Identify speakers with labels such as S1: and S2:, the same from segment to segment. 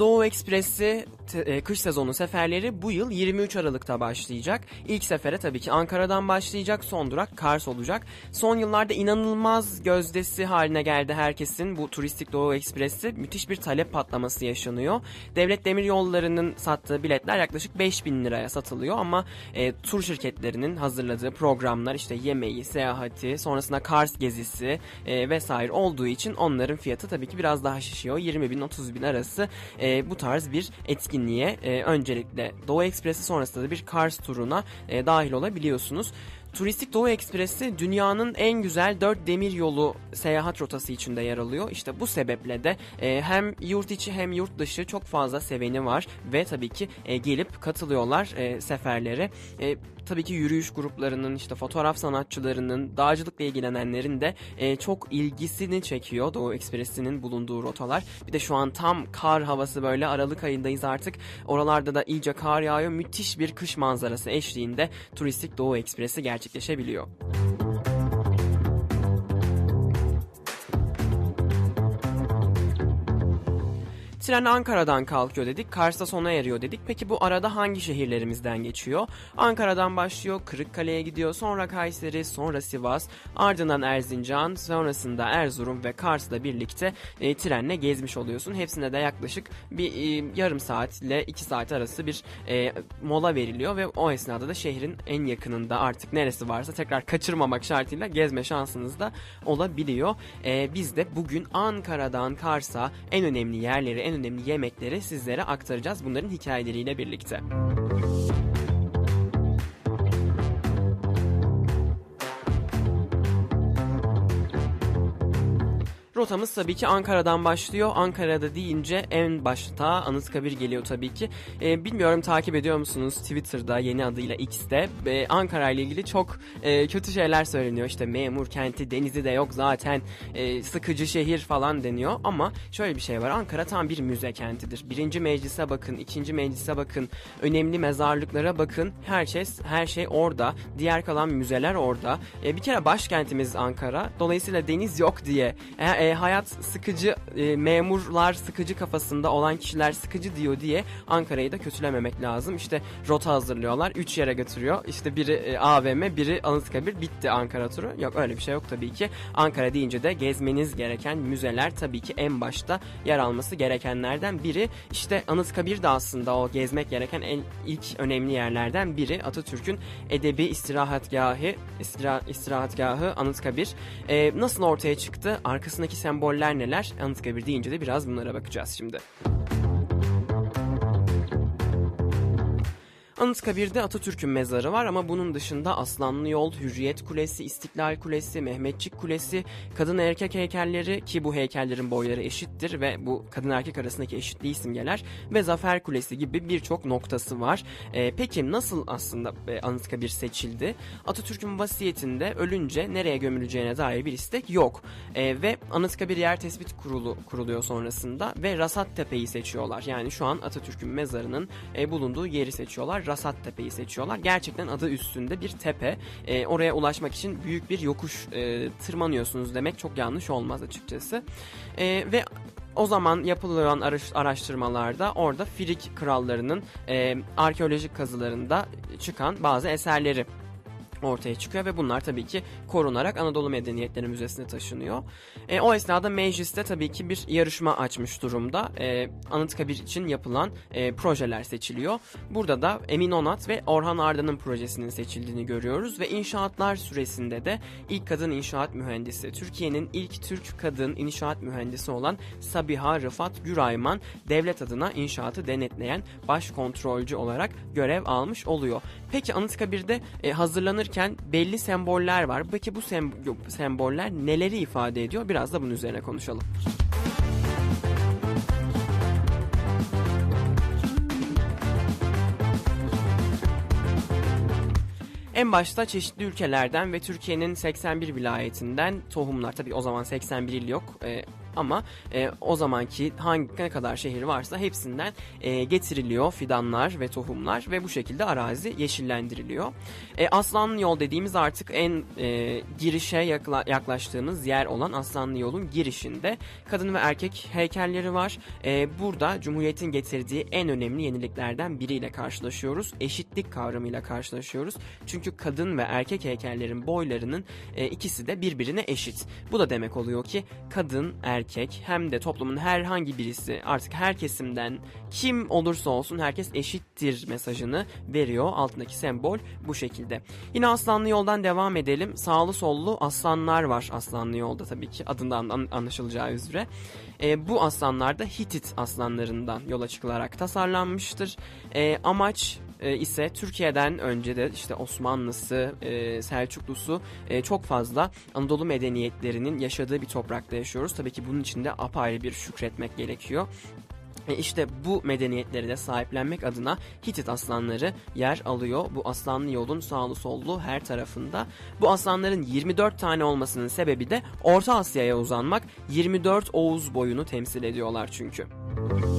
S1: Doğu Ekspresi e, kış sezonu seferleri bu yıl 23 Aralık'ta başlayacak. İlk sefere tabii ki Ankara'dan başlayacak. Son durak Kars olacak. Son yıllarda inanılmaz gözdesi haline geldi herkesin bu turistik Doğu Ekspresi. Müthiş bir talep patlaması yaşanıyor. Devlet Demir Yolları'nın sattığı biletler yaklaşık 5000 liraya satılıyor ama e, tur şirketlerinin hazırladığı programlar işte yemeği, seyahati, sonrasında Kars gezisi e, vesaire olduğu için onların fiyatı tabii ki biraz daha şişiyor. 20 bin 30 bin arası e, bu tarz bir etkinliğe e, öncelikle Doğu Ekspresi sonrasında da bir Kars turuna e, dahil olabiliyorsunuz. Turistik Doğu Ekspresi dünyanın en güzel 4 demir yolu seyahat rotası içinde yer alıyor. İşte bu sebeple de e, hem yurt içi hem yurt dışı çok fazla seveni var ve tabii ki e, gelip katılıyorlar e, seferlere. E, tabii ki yürüyüş gruplarının işte fotoğraf sanatçılarının dağcılıkla ilgilenenlerin de e, çok ilgisini çekiyor Doğu Ekspresi'nin bulunduğu rotalar. Bir de şu an tam kar havası böyle Aralık ayındayız artık. Oralarda da iyice kar yağıyor. Müthiş bir kış manzarası eşliğinde turistik Doğu Ekspresi gerçekleşebiliyor. Tren Ankara'dan kalkıyor dedik, Kars'ta sona eriyor dedik. Peki bu arada hangi şehirlerimizden geçiyor? Ankara'dan başlıyor, Kırıkkale'ye gidiyor, sonra Kayseri, sonra Sivas, ardından Erzincan, sonrasında Erzurum ve Kars'la birlikte e, trenle gezmiş oluyorsun. Hepsine de yaklaşık bir e, yarım saat ile iki saat arası bir e, mola veriliyor ve o esnada da şehrin en yakınında artık neresi varsa tekrar kaçırmamak şartıyla gezme şansınız da olabiliyor. E, biz de bugün Ankara'dan Kars'a en önemli yerleri, en önemli yemekleri sizlere aktaracağız bunların hikayeleriyle birlikte. Rotamız tabii ki Ankara'dan başlıyor. Ankara'da deyince en başta Anıtkabir geliyor tabii ki. Ee, bilmiyorum takip ediyor musunuz Twitter'da yeni adıyla X'te. Ee, Ankara ile ilgili çok e, kötü şeyler söyleniyor. İşte memur kenti, denizi de yok zaten. E, sıkıcı şehir falan deniyor. Ama şöyle bir şey var. Ankara tam bir müze kentidir. Birinci meclise bakın, ikinci meclise bakın, önemli mezarlıklara bakın. Her şey her şey orada. Diğer kalan müzeler orada. E, bir kere başkentimiz Ankara. Dolayısıyla deniz yok diye e, e, hayat sıkıcı, e, memurlar sıkıcı kafasında olan kişiler sıkıcı diyor diye Ankara'yı da kötülememek lazım. İşte rota hazırlıyorlar, 3 yere götürüyor. İşte biri e, AVM, biri Anıtkabir, bitti Ankara turu. Yok öyle bir şey yok tabii ki. Ankara deyince de gezmeniz gereken müzeler tabii ki en başta yer alması gerekenlerden biri. İşte Anıtkabir de aslında o gezmek gereken en ilk önemli yerlerden biri. Atatürk'ün edebi istirahatgahı, istira, istirahatgahı Anıtkabir. E, nasıl ortaya çıktı? Arkasındaki semboller neler? Anıtkabir deyince de biraz bunlara bakacağız şimdi. Anıtkabir'de Atatürk'ün mezarı var ama bunun dışında Aslanlı Yol, Hürriyet Kulesi, İstiklal Kulesi, Mehmetçik Kulesi, kadın erkek heykelleri ki bu heykellerin boyları eşittir ve bu kadın erkek arasındaki eşitliği simgeler ve Zafer Kulesi gibi birçok noktası var. Ee, peki nasıl aslında e, Anıtkabir seçildi? Atatürk'ün vasiyetinde ölünce nereye gömüleceğine dair bir istek yok. Ee, ve Anıtkabir Yer Tespit Kurulu kuruluyor sonrasında ve Rasat Tepe'yi seçiyorlar. Yani şu an Atatürk'ün mezarının e, bulunduğu yeri seçiyorlar. Rasat Tepe'yi seçiyorlar. Gerçekten adı üstünde bir tepe. E, oraya ulaşmak için büyük bir yokuş e, tırmanıyorsunuz demek çok yanlış olmaz açıkçası. E, ve o zaman yapılan araştırmalarda orada Frig krallarının e, arkeolojik kazılarında çıkan bazı eserleri ortaya çıkıyor ve bunlar tabii ki korunarak Anadolu Medeniyetleri Müzesi'ne taşınıyor. E, o esnada mecliste tabii ki bir yarışma açmış durumda. E, Anıtkabir için yapılan e, projeler seçiliyor. Burada da Emin Onat ve Orhan Arda'nın projesinin seçildiğini görüyoruz ve inşaatlar süresinde de ilk kadın inşaat mühendisi, Türkiye'nin ilk Türk kadın inşaat mühendisi olan Sabiha Rıfat Gürayman devlet adına inşaatı denetleyen baş kontrolcü olarak görev almış oluyor. Peki Anıtkabir'de e, hazırlanırken belli semboller var. Peki bu sem semboller neleri ifade ediyor? Biraz da bunun üzerine konuşalım. En başta çeşitli ülkelerden ve Türkiye'nin 81 vilayetinden tohumlar. Tabii o zaman 81 il yok. E, ama e, o zamanki hangi ne kadar şehir varsa hepsinden e, getiriliyor fidanlar ve tohumlar ve bu şekilde arazi yeşillendiriliyor. E, Aslanlı Yol dediğimiz artık en e, girişe yakla, yaklaştığımız yer olan Aslanlı Yol'un girişinde kadın ve erkek heykelleri var. E, burada Cumhuriyet'in getirdiği en önemli yeniliklerden biriyle karşılaşıyoruz. Eşitlik kavramıyla karşılaşıyoruz. Çünkü kadın ve erkek heykellerin boylarının e, ikisi de birbirine eşit. Bu da demek oluyor ki kadın, erkek hem de toplumun herhangi birisi artık her kesimden kim olursa olsun herkes eşittir mesajını veriyor. Altındaki sembol bu şekilde. Yine Aslanlı Yol'dan devam edelim. Sağlı sollu aslanlar var Aslanlı Yol'da tabii ki adından anlaşılacağı üzere. E, bu aslanlar da Hitit aslanlarından yola çıkılarak tasarlanmıştır. E, amaç e, ise Türkiye'den önce de işte Osmanlısı, e, Selçuklusu e, çok fazla Anadolu medeniyetlerinin yaşadığı bir toprakta yaşıyoruz. Tabii ki bunun için de apayrı bir şükretmek gerekiyor. E işte bu medeniyetleri de sahiplenmek adına Hitit aslanları yer alıyor. Bu aslanlı yolun sağlı sollu her tarafında. Bu aslanların 24 tane olmasının sebebi de Orta Asya'ya uzanmak. 24 Oğuz boyunu temsil ediyorlar çünkü. Müzik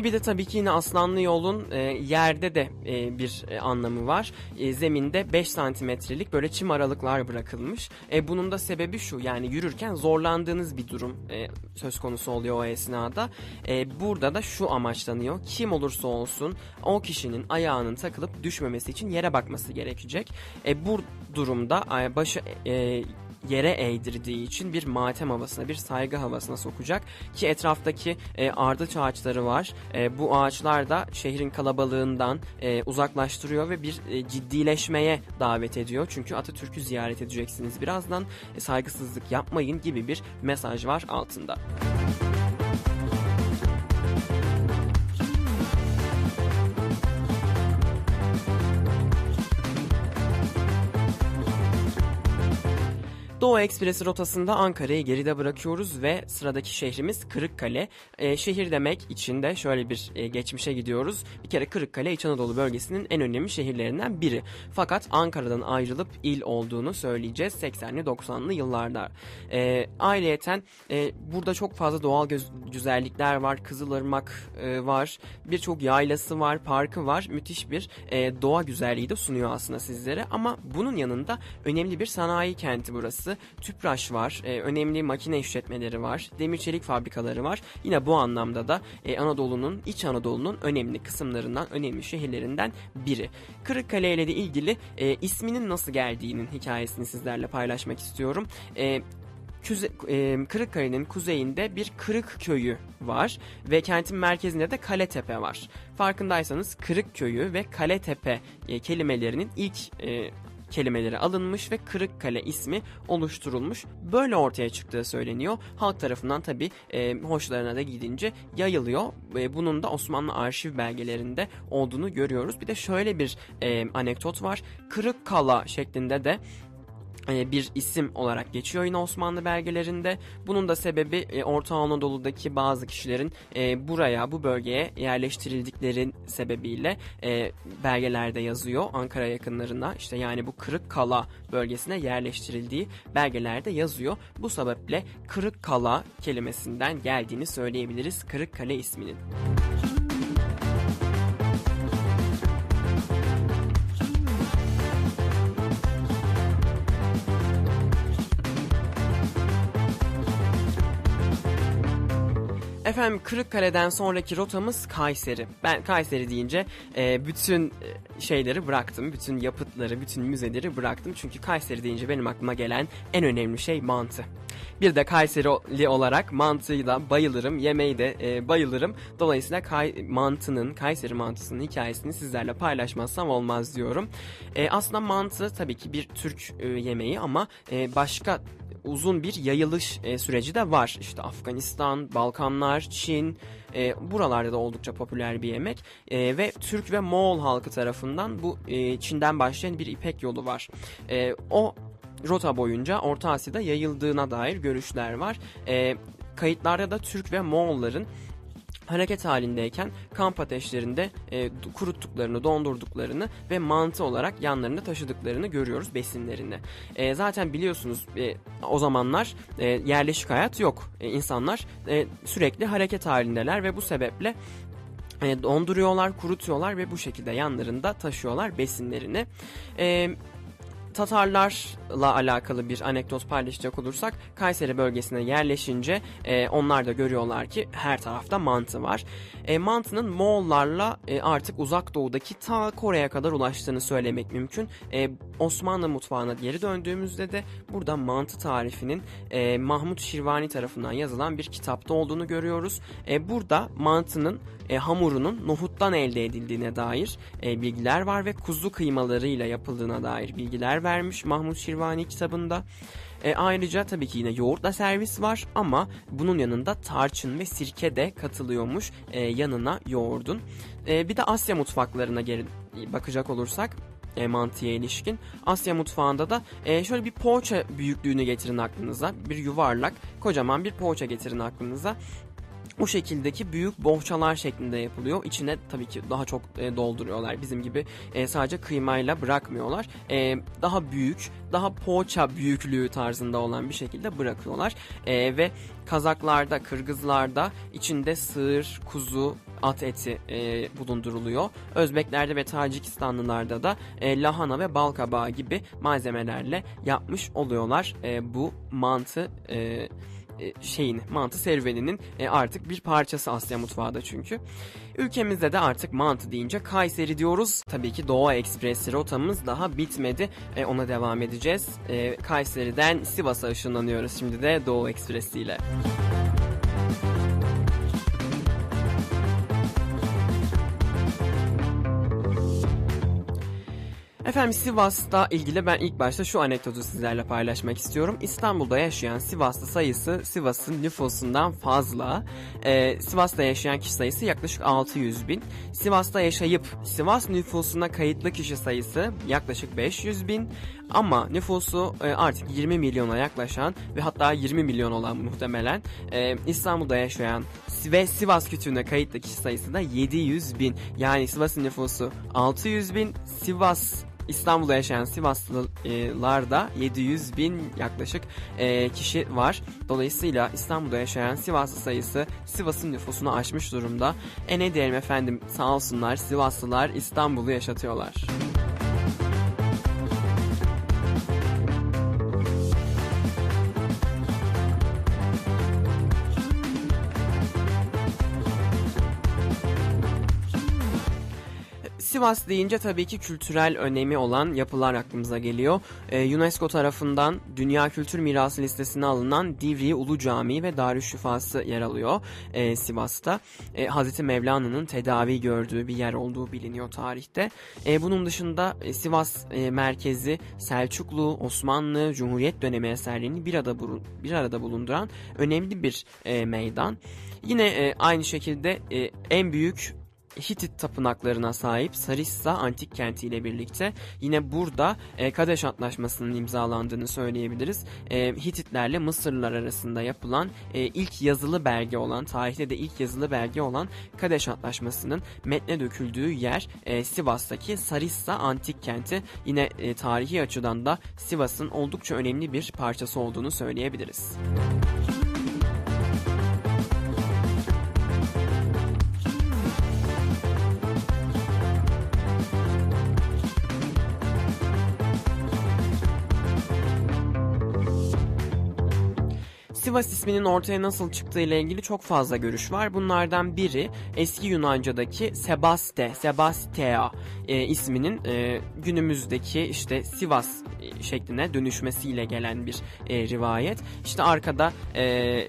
S1: E bir de tabii ki yine Aslanlı Yol'un e, yerde de e, bir e, anlamı var. E, zeminde 5 santimetrelik böyle çim aralıklar bırakılmış. E, bunun da sebebi şu yani yürürken zorlandığınız bir durum e, söz konusu oluyor o esnada. E, burada da şu amaçlanıyor. Kim olursa olsun o kişinin ayağının takılıp düşmemesi için yere bakması gerekecek. E, bu durumda başı e, yere eğdirdiği için bir matem havasına, bir saygı havasına sokacak ki etraftaki e, ardıç ağaçları var. E, bu ağaçlar da şehrin kalabalığından e, uzaklaştırıyor ve bir e, ciddileşmeye davet ediyor. Çünkü Atatürk'ü ziyaret edeceksiniz birazdan. E, saygısızlık yapmayın gibi bir mesaj var altında. Doğu Ekspresi rotasında Ankara'yı geride bırakıyoruz ve sıradaki şehrimiz Kırıkkale. E, şehir demek için de şöyle bir e, geçmişe gidiyoruz. Bir kere Kırıkkale İç Anadolu bölgesinin en önemli şehirlerinden biri. Fakat Ankara'dan ayrılıp il olduğunu söyleyeceğiz 80'li 90'lı yıllarda. E, ayrıyeten e, burada çok fazla doğal güzellikler var. Kızılırmak e, var. Birçok yaylası var, parkı var. Müthiş bir e, doğa güzelliği de sunuyor aslında sizlere. Ama bunun yanında önemli bir sanayi kenti burası burası. Tüpraş var, e, önemli makine işletmeleri var, demir çelik fabrikaları var. Yine bu anlamda da e, Anadolu'nun, İç Anadolu'nun önemli kısımlarından, önemli şehirlerinden biri. Kırıkkale ile de ilgili e, isminin nasıl geldiğinin hikayesini sizlerle paylaşmak istiyorum. E, Küze, e, Kırıkkale'nin kuzeyinde bir Kırık köyü var ve kentin merkezinde de Kaletepe var. Farkındaysanız Kırık köyü ve Kaletepe e, kelimelerinin ilk e, kelimeleri alınmış ve Kırıkkale ismi oluşturulmuş. Böyle ortaya çıktığı söyleniyor. Halk tarafından tabi e, hoşlarına da gidince yayılıyor. E, bunun da Osmanlı arşiv belgelerinde olduğunu görüyoruz. Bir de şöyle bir e, anekdot var. Kırıkkala şeklinde de bir isim olarak geçiyor yine Osmanlı belgelerinde. Bunun da sebebi e, Orta Anadolu'daki bazı kişilerin e, buraya, bu bölgeye yerleştirildikleri sebebiyle belgelerde yazıyor. Ankara yakınlarına işte yani bu Kırıkkala bölgesine yerleştirildiği belgelerde yazıyor. Bu sebeple Kırıkkala kelimesinden geldiğini söyleyebiliriz Kırıkkale isminin. Efendim Kırıkkale'den sonraki rotamız Kayseri. Ben Kayseri deyince e, bütün e, şeyleri bıraktım. Bütün yapıtları, bütün müzeleri bıraktım. Çünkü Kayseri deyince benim aklıma gelen en önemli şey mantı. Bir de Kayserili olarak mantıyı da bayılırım, yemeği de e, bayılırım. Dolayısıyla kay, mantının, Kayseri mantısının hikayesini sizlerle paylaşmazsam olmaz diyorum. E, aslında mantı tabii ki bir Türk e, yemeği ama e, başka uzun bir yayılış e, süreci de var. İşte Afganistan, Balkanlar, Çin, e, buralarda da oldukça popüler bir yemek e, ve Türk ve Moğol halkı tarafından bu e, Çin'den başlayan bir İpek yolu var. E, o rota boyunca Orta Asya'da yayıldığına dair görüşler var. E, kayıtlarda da Türk ve Moğolların hareket halindeyken kamp ateşlerinde e, kuruttuklarını, dondurduklarını ve mantı olarak yanlarında taşıdıklarını görüyoruz besinlerini. E, zaten biliyorsunuz e, o zamanlar e, yerleşik hayat yok. E, insanlar e, sürekli hareket halindeler ve bu sebeple e, donduruyorlar, kurutuyorlar ve bu şekilde yanlarında taşıyorlar besinlerini. E, Tatarlarla alakalı bir anekdot paylaşacak olursak Kayseri bölgesine yerleşince e, onlar da görüyorlar ki her tarafta mantı var. E, mantının Moğollarla e, artık uzak doğudaki ta Kore'ye kadar ulaştığını söylemek mümkün. E, Osmanlı mutfağına geri döndüğümüzde de burada mantı tarifinin e, Mahmut Şirvani tarafından yazılan bir kitapta olduğunu görüyoruz. E, burada mantının e, hamurunun nohuttan elde edildiğine dair e, bilgiler var ve kuzu kıymalarıyla yapıldığına dair bilgiler vermiş Mahmut Şirvani kitabında. E, ayrıca tabii ki yine yoğurtla servis var ama bunun yanında tarçın ve sirke de katılıyormuş e, yanına yoğurdun. E, bir de Asya mutfaklarına geri bakacak olursak e, mantıya ilişkin. Asya mutfağında da e, şöyle bir poğaça büyüklüğünü getirin aklınıza. Bir yuvarlak kocaman bir poğaça getirin aklınıza bu şekildeki büyük bohçalar şeklinde yapılıyor. İçine tabii ki daha çok e, dolduruyorlar. Bizim gibi e, sadece kıymayla bırakmıyorlar. E, daha büyük, daha poğaça büyüklüğü tarzında olan bir şekilde bırakıyorlar. E, ve Kazaklarda, Kırgızlarda içinde sığır, kuzu, at eti e, bulunduruluyor. Özbeklerde ve Tacikistanlılarda da e, lahana ve bal kabağı gibi malzemelerle yapmış oluyorlar e, bu mantı e, şeyin mantı serüveninin e, artık bir parçası Asya mutfağı da çünkü. Ülkemizde de artık mantı deyince Kayseri diyoruz. Tabii ki Doğu Ekspresi rotamız daha bitmedi. E, ona devam edeceğiz. Kayseri'den Sivas'a ışınlanıyoruz şimdi de Doğu Ekspresi ile. Efendim Sivas'ta ilgili ben ilk başta şu anekdotu sizlerle paylaşmak istiyorum. İstanbul'da yaşayan Sivaslı sayısı Sivas'ın nüfusundan fazla. Ee, Sivas'ta yaşayan kişi sayısı yaklaşık 600 bin. Sivas'ta yaşayıp Sivas nüfusuna kayıtlı kişi sayısı yaklaşık 500 bin. Ama nüfusu e, artık 20 milyona yaklaşan ve hatta 20 milyon olan muhtemelen e, İstanbul'da yaşayan ve Sivas kütüğüne kayıtlı kişi sayısı da 700 bin. Yani Sivas'ın nüfusu 600 bin, Sivas İstanbul'da yaşayan Sivaslılarda 700 bin yaklaşık e, kişi var. Dolayısıyla İstanbul'da yaşayan Sivaslı sayısı Sivas'ın nüfusunu aşmış durumda. E ne diyelim efendim sağ olsunlar Sivaslılar İstanbul'u yaşatıyorlar. Sivas deyince tabii ki kültürel önemi olan yapılar aklımıza geliyor. Ee, UNESCO tarafından Dünya Kültür Mirası listesine alınan Divriği Ulu Camii ve Darüşşifası yer alıyor e, Sivas'ta. E, Hazreti Mevlana'nın tedavi gördüğü bir yer olduğu biliniyor tarihte. E, bunun dışında e, Sivas e, merkezi Selçuklu, Osmanlı, Cumhuriyet dönemi eserlerini bir arada, bir arada bulunduran önemli bir e, meydan. Yine e, aynı şekilde e, en büyük Hitit tapınaklarına sahip Sarissa antik kenti ile birlikte yine burada e, Kadeş Antlaşması'nın imzalandığını söyleyebiliriz. E, Hititlerle Mısırlılar arasında yapılan e, ilk yazılı belge olan, tarihte de ilk yazılı belge olan Kadeş Antlaşması'nın metne döküldüğü yer e, Sivas'taki Sarissa antik kenti. Yine e, tarihi açıdan da Sivas'ın oldukça önemli bir parçası olduğunu söyleyebiliriz. Müzik Sivas isminin ortaya nasıl çıktığı ile ilgili çok fazla görüş var. Bunlardan biri eski Yunanca'daki Sebaste, Sebastea e, isminin e, günümüzdeki işte Sivas e, şekline dönüşmesiyle gelen bir e, rivayet. İşte arkada e,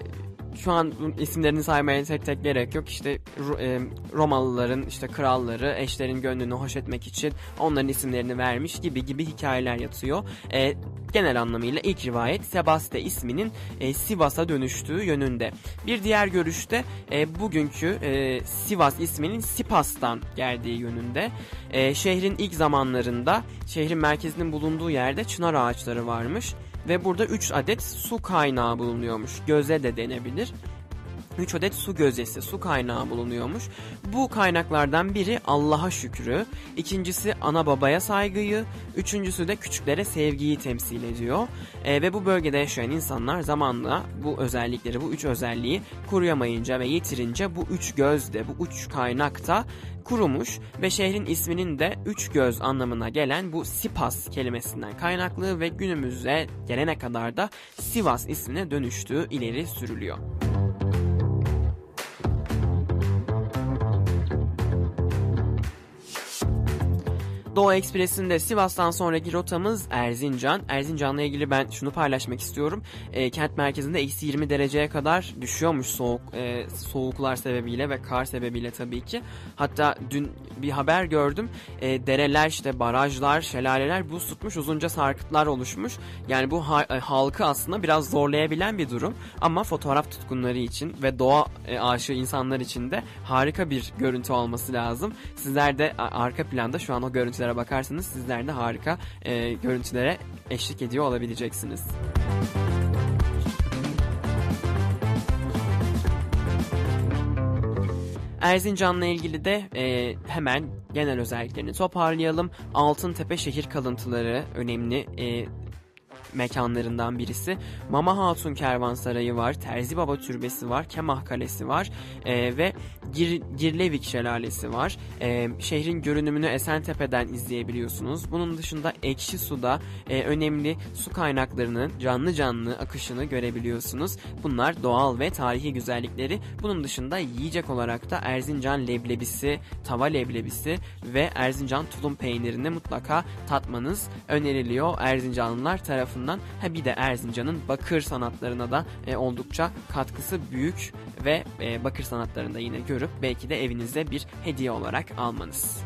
S1: şu an isimlerini saymaya tek tek gerek yok. İşte e, Romalıların işte kralları eşlerin gönlünü hoş etmek için onların isimlerini vermiş gibi gibi hikayeler yatıyor. E, genel anlamıyla ilk rivayet Sebaste isminin e, Sivas'a dönüştüğü yönünde. Bir diğer görüşte e, bugünkü e, Sivas isminin Sipas'tan geldiği yönünde. E, şehrin ilk zamanlarında şehrin merkezinin bulunduğu yerde çınar ağaçları varmış ve burada 3 adet su kaynağı bulunuyormuş. Göze de denebilir. 3 adet su gözdesi, su kaynağı bulunuyormuş. Bu kaynaklardan biri Allah'a şükrü, ikincisi ana babaya saygıyı, üçüncüsü de küçüklere sevgiyi temsil ediyor. E, ve bu bölgede yaşayan insanlar zamanla bu özellikleri, bu üç özelliği koruyamayınca ve yitirince bu üç gözde, bu üç kaynakta kurumuş ve şehrin isminin de üç göz anlamına gelen bu Sipas kelimesinden kaynaklı ve günümüze gelene kadar da Sivas ismine dönüştüğü ileri sürülüyor. Doğu Ekspresi'nde Sivas'tan sonraki rotamız Erzincan. Erzincan'la ilgili ben şunu paylaşmak istiyorum. E, kent merkezinde eksi 20 dereceye kadar düşüyormuş soğuk e, soğuklar sebebiyle ve kar sebebiyle tabii ki. Hatta dün bir haber gördüm. E, dereler işte barajlar, şelaleler buz tutmuş uzunca sarkıtlar oluşmuş. Yani bu ha- e, halkı aslında biraz zorlayabilen bir durum. Ama fotoğraf tutkunları için ve doğa e, aşığı insanlar için de harika bir görüntü olması lazım. Sizler de arka planda şu an o görüntülere bakarsanız sizler de harika e, görüntülere eşlik ediyor olabileceksiniz. Erzincan'la ilgili de e, hemen genel özelliklerini toparlayalım. Altıntepe şehir kalıntıları önemli e, mekanlarından birisi. Mama Hatun Kervansarayı var, Terzi Baba Türbesi var, Kemah Kalesi var e, ve Gir, Girlevik Şelalesi var. E, şehrin görünümünü Esentepe'den izleyebiliyorsunuz. Bunun dışında Ekşi Su'da e, önemli su kaynaklarının canlı canlı akışını görebiliyorsunuz. Bunlar doğal ve tarihi güzellikleri. Bunun dışında yiyecek olarak da Erzincan leblebisi, tava leblebisi ve Erzincan tulum peynirini mutlaka tatmanız öneriliyor Erzincanlılar tarafından. Ha bir de Erzincan'ın bakır sanatlarına da e, oldukça katkısı büyük ve e, bakır sanatlarında yine görüp belki de evinize bir hediye olarak almanız.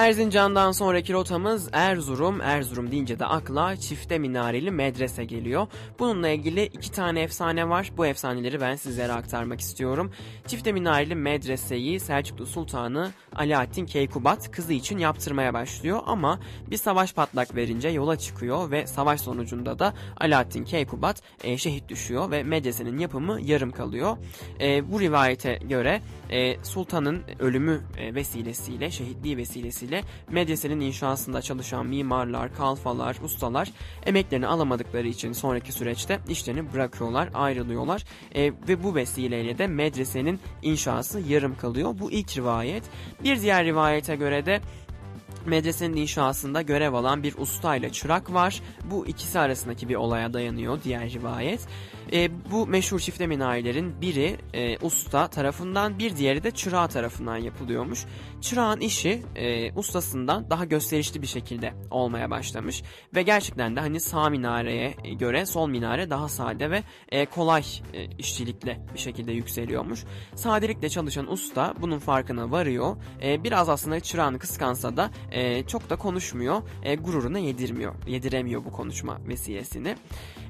S1: Erzincan'dan sonraki rotamız Erzurum. Erzurum deyince de akla çifte minareli medrese geliyor. Bununla ilgili iki tane efsane var. Bu efsaneleri ben sizlere aktarmak istiyorum. Çifte minareli medreseyi Selçuklu Sultanı Alaaddin Keykubat kızı için yaptırmaya başlıyor ama bir savaş patlak verince yola çıkıyor ve savaş sonucunda da Alaaddin Keykubat e, şehit düşüyor ve medresenin yapımı yarım kalıyor. E, bu rivayete göre e, sultanın ölümü e, vesilesiyle, şehitliği vesilesiyle medresenin inşasında çalışan mimarlar, kalfalar, ustalar emeklerini alamadıkları için sonraki süreçte işlerini bırakıyorlar, ayrılıyorlar e, ve bu vesileyle de medresenin inşası yarım kalıyor. Bu ilk rivayet. Bir diğer rivayete göre de medresenin inşasında görev alan bir usta ile çırak var. Bu ikisi arasındaki bir olaya dayanıyor diğer rivayet. E, bu meşhur çifte minarelerin biri e, usta tarafından bir diğeri de çırağı tarafından yapılıyormuş. Çırağın işi e, ustasından daha gösterişli bir şekilde olmaya başlamış ve gerçekten de hani sağ minareye göre sol minare daha sade ve e, kolay e, işçilikle bir şekilde yükseliyormuş. Sadelikle çalışan usta bunun farkına varıyor. E, biraz aslında çırağını kıskansa da e, çok da konuşmuyor. E, gururuna yedirmiyor. Yediremiyor bu konuşma vesilesini.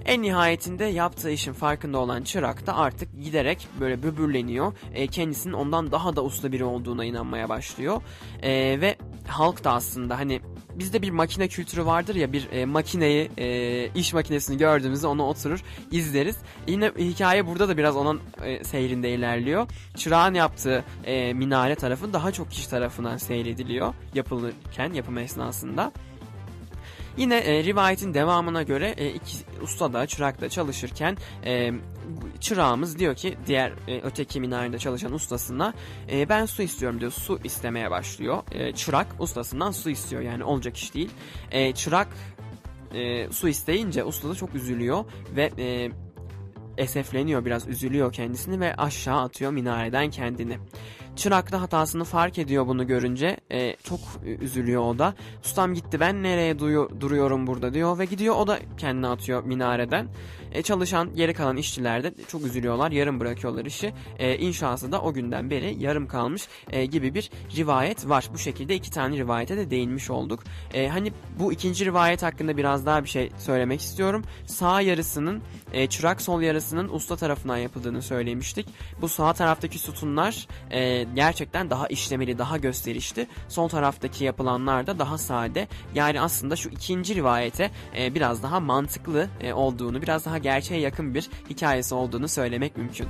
S1: En nihayetinde yaptığı işin farkında olan çırak da artık giderek böyle böbürleniyor. E, kendisinin ondan daha da usta biri olduğuna inanmaya başlıyor. E, ve halk da aslında hani bizde bir makine kültürü vardır ya bir e, makineyi e, iş makinesini gördüğümüzde onu oturur izleriz. Yine hikaye burada da biraz onun e, seyrinde ilerliyor. Çırağın yaptığı e, minare tarafı daha çok kişi tarafından seyrediliyor yapılırken yapım esnasında. Yine e, rivayetin devamına göre e, iki usta da çırak da çalışırken e, çırağımız diyor ki diğer e, öteki minarede çalışan ustasına e, ben su istiyorum diyor. Su istemeye başlıyor. E, çırak ustasından su istiyor yani olacak iş değil. E, çırak e, su isteyince usta da çok üzülüyor ve e, esefleniyor biraz üzülüyor kendisini ve aşağı atıyor minareden kendini. Çırak da hatasını fark ediyor bunu görünce. E, çok üzülüyor o da. Ustam gitti ben nereye duruyorum burada diyor ve gidiyor o da kendini atıyor minareden. E, çalışan geri kalan işçiler de çok üzülüyorlar. Yarım bırakıyorlar işi. E, inşası da o günden beri yarım kalmış e, gibi bir rivayet var. Bu şekilde iki tane rivayete de değinmiş olduk. E, hani bu ikinci rivayet hakkında biraz daha bir şey söylemek istiyorum. Sağ yarısının e, çırak sol yarısının usta tarafından yapıldığını söylemiştik. Bu sağ taraftaki sütunlar e, gerçekten daha işlemeli, daha gösterişli. Sol taraftaki yapılanlar da daha sade. Yani aslında şu ikinci rivayete e, biraz daha mantıklı e, olduğunu, biraz daha gerçeğe yakın bir hikayesi olduğunu söylemek mümkün.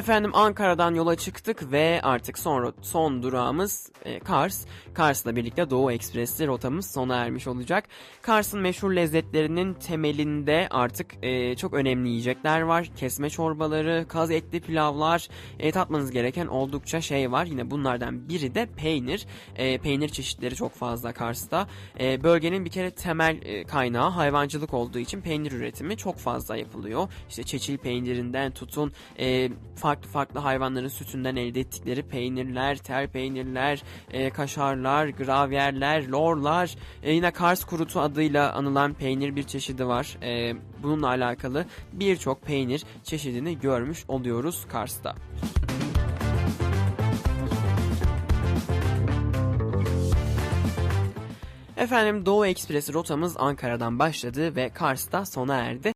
S1: Efendim Ankara'dan yola çıktık ve artık sonra son durağımız e, Kars. Kars'la birlikte Doğu Ekspresli rotamız sona ermiş olacak. Kars'ın meşhur lezzetlerinin temelinde artık e, çok önemli yiyecekler var. Kesme çorbaları, kaz etli pilavlar, e, tatmanız gereken oldukça şey var. Yine bunlardan biri de peynir. E, peynir çeşitleri çok fazla Kars'ta. E, bölgenin bir kere temel e, kaynağı hayvancılık olduğu için peynir üretimi çok fazla yapılıyor. İşte çeçil peynirinden tutun e, farklı farklı hayvanların sütünden elde ettikleri peynirler, ter peynirler, e, kaşarlar, gravyerler, lorlar, e, yine Kars kurutu adıyla anılan peynir bir çeşidi var. E, bununla alakalı birçok peynir çeşidini görmüş oluyoruz Kars'ta. Efendim Doğu Ekspresi rotamız Ankara'dan başladı ve Kars'ta sona erdi.